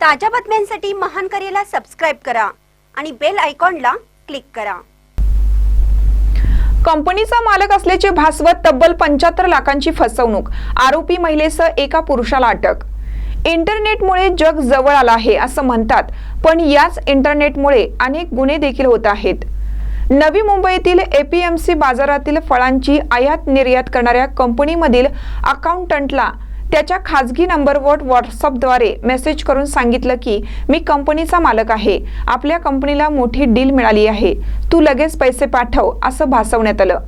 ताज्या बातम्यांसाठी महान करेला सबस्क्राईब करा आणि बेल आयकॉनला क्लिक करा. कंपनीचा मालक असल्याचे भासवत तब्बल पंच्याहत्तर लाखांची फसवणूक. आरोपी महिलेसह एका पुरुषाला अटक. इंटरनेटमुळे जग जवळ आलं आहे असं म्हणतात पण याच इंटरनेटमुळे अनेक गुन्हे देखील होत आहेत. नवी मुंबईतील एपीएमसी बाजारातील फळांची आयात निर्यात करणाऱ्या कंपनीमधील अकाउंटंटला त्याच्या खाजगी नंबरवर व्हॉट्सअपद्वारे मेसेज करून सांगितलं की मी कंपनीचा मालक आहे. आपल्या कंपनीला मोठी डील मिळाली आहे. तू लगेच पैसे पाठव असं भासवण्यात आलं.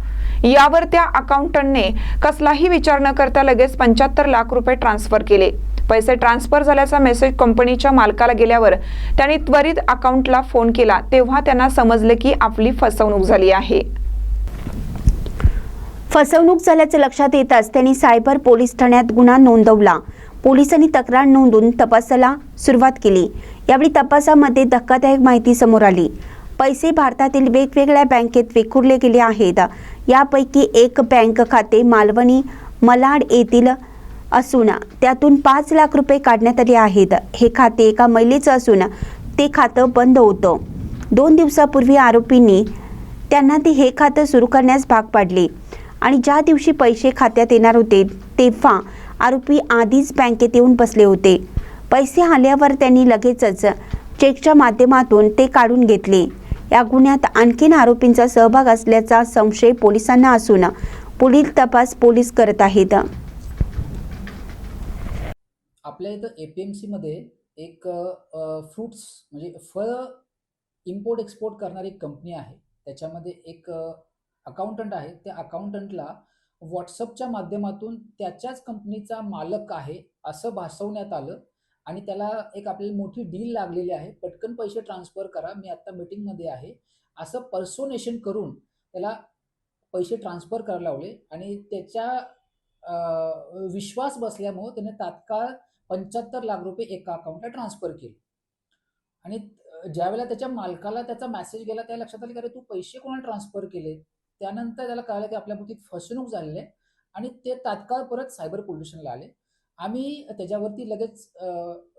यावर त्या अकाउंटंटने कसलाही विचार न करता लगेच पंच्याहत्तर लाख रुपये ट्रान्सफर केले. पैसे ट्रान्सफर झाल्याचा मेसेज कंपनीच्या मालकाला गेल्यावर त्यांनी त्वरित अकाउंटला फोन केला. तेव्हा त्यांना समजले की आपली फसवणूक झाली आहे. फसवणूक झाल्याचं लक्षात येताच त्यांनी सायबर पोलीस ठाण्यात गुन्हा नोंदवला. पोलिसांनी तक्रार नोंदवून तपासाला सुरुवात केली. यावेळी तपासामध्ये धक्कादायक माहिती समोर आली. पैसे भारतातील वेगवेगळ्या बँकेत विखुरले गेले आहेत. यापैकी एक बँक खाते मालवणी मलाड येथील असून त्यातून पाच लाख रुपये काढण्यात आले आहेत. हे खाते एका महिलेचं असून ते खातं बंद होतं. दोन दिवसापूर्वी आरोपींनी त्यांना ते हे खातं सुरू करण्यास भाग पाडले. आणि ज्या दिवशी पैसे खात्यात येणार होते तेव्हा आरोपी आधीच बँकेत येऊन बसले होते. पैसे आल्यावर त्यांनी लगेचच चेकच्या माध्यमातून ते काढून घेतले. या गुन्ह्यात आणखीन आरोपींचा सहभाग असल्याचा संशय पोलिसांना असून पुढील तपास पोलीस करत आहेत. आपल्या इथं ए पी एम सीमध्ये एक फ्रूट्स म्हणजे फळ इम्पोर्ट एक्सपोर्ट करणारी कंपनी आहे. त्याच्यामध्ये एक अकाउंटंट आहे. त्या अकाउंटंटला व्हॉट्सअपच्या माध्यमातून त्याच्याच कंपनीचा मालक आहे असं भासवण्यात आलं आणि त्याला एक आपल्याला मोठी डील लागलेली आहे. पटकन पैसे ट्रान्सफर करा मी आत्ता मीटिंगमध्ये आहे. असं पर्सोनेशन करून त्याला पैसे ट्रान्सफर करायला लावले आणि त्याच्या विश्वास बसल्यामुळं त्याने तात्काळ पंच्याहत्तर लाख रुपये एका अकाउंटला ट्रान्सफर केले. आणि ज्यावेळेला त्याच्या मालकाला त्याचा मेसेज गेला त्या लक्षात आलं की अरे तू पैसे कोणाला ट्रान्सफर केले त्यानंतर त्याला कळलं की आपल्या बाबतीत फसवणूक झालेली आहे आणि ते तात्काळ परत सायबर पोल्युशनला आले. आम्ही त्याच्यावरती लगेच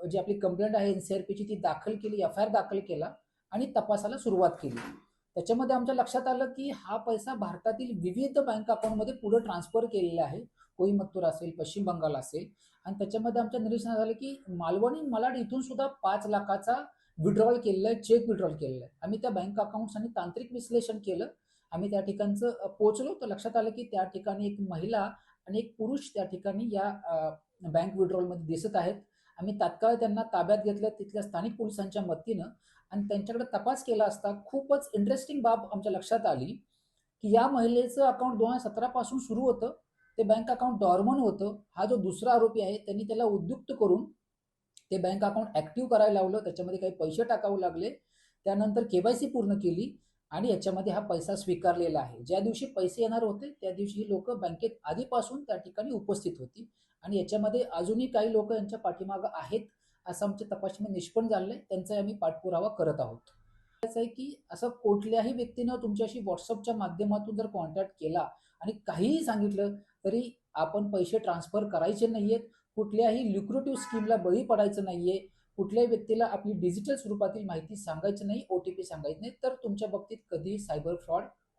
जी आपली कंप्लेंट आहे एन सी आर पीची ती दाखल केली एफ आय आर दाखल केला आणि तपासाला सुरुवात केली. त्याच्यामध्ये आमच्या लक्षात आलं की हा पैसा भारतातील विविध बँक अकाउंटमध्ये पुढे ट्रान्सफर केलेला आहे. कोईमत्तूर असेल पश्चिम बंगाल असेल. आणि त्याच्यामध्ये आमच्या निरीक्षणात झालं की मालवणी मलाड इथून सुद्धा पाच लाखाचा विड्रॉल केलेला आहे चेक विड्रॉल केलेला आहे. आम्ही त्या बँक अकाउंट्स आणि तांत्रिक विश्लेषण केलं. आम्ही त्या ठिकाणचं पोहोचलो. तर लक्षात आलं की त्या ठिकाणी एक महिला आणि एक पुरुष त्या ठिकाणी या बँक विड्रॉलमध्ये दिसत आहेत. आम्ही तात्काळ त्यांना ताब्यात घेतलं तिथल्या स्थानिक पोलिसांच्या मदतीनं आणि त्यांच्याकडे तपास केला असता खूपच इंटरेस्टिंग बाब आमच्या लक्षात आली की या महिलेचं अकाउंट दोन हजार सतरापासून सुरू होतं. ते बँक अकाउंट डॉर्मन होतं. हा जो दुसरा आरोपी आहे त्यांनी त्याला उद्युक्त करून ते बँक अकाउंट ॲक्टिव्ह करायला लावलं. त्याच्यामध्ये काही पैसे टाकावे लागले. त्यानंतर के वाय सी पूर्ण केली. आणि याच्यामध्ये हा पैसा स्वीकारलेला आहे. ज्या दिवशी पैसे येणार होते त्या दिवशी ही लोक बँकेत आधीपासून त्या ठिकाणी उपस्थित होती. आणि याच्यामध्ये अजूनही काही लोक यांच्या पाठीमागं आहेत असं आमच्या तपासणीमध्ये निष्पन्न झालंय. त्यांचा आम्ही पाठपुरावा करत आहोत. असं आहे की असं कुठल्याही व्यक्तीनं तुमच्याशी व्हॉट्सअपच्या माध्यमातून जर कॉन्टॅक्ट केला आणि काहीही सांगितलं तरी आपण पैसे ट्रान्सफर करायचे नाही आहेत कुठल्याही ल्युक्रेटिव्ह स्कीमला बळी पडायचं नाहीये. कुठल्याही व्यक्तीला आपली डिजिटल स्वरूपातील माहिती सांगायची नाही ओ टी पी सांगायची नाही तर तुमच्या बाबतीत कधीही सायबर फ्रॉड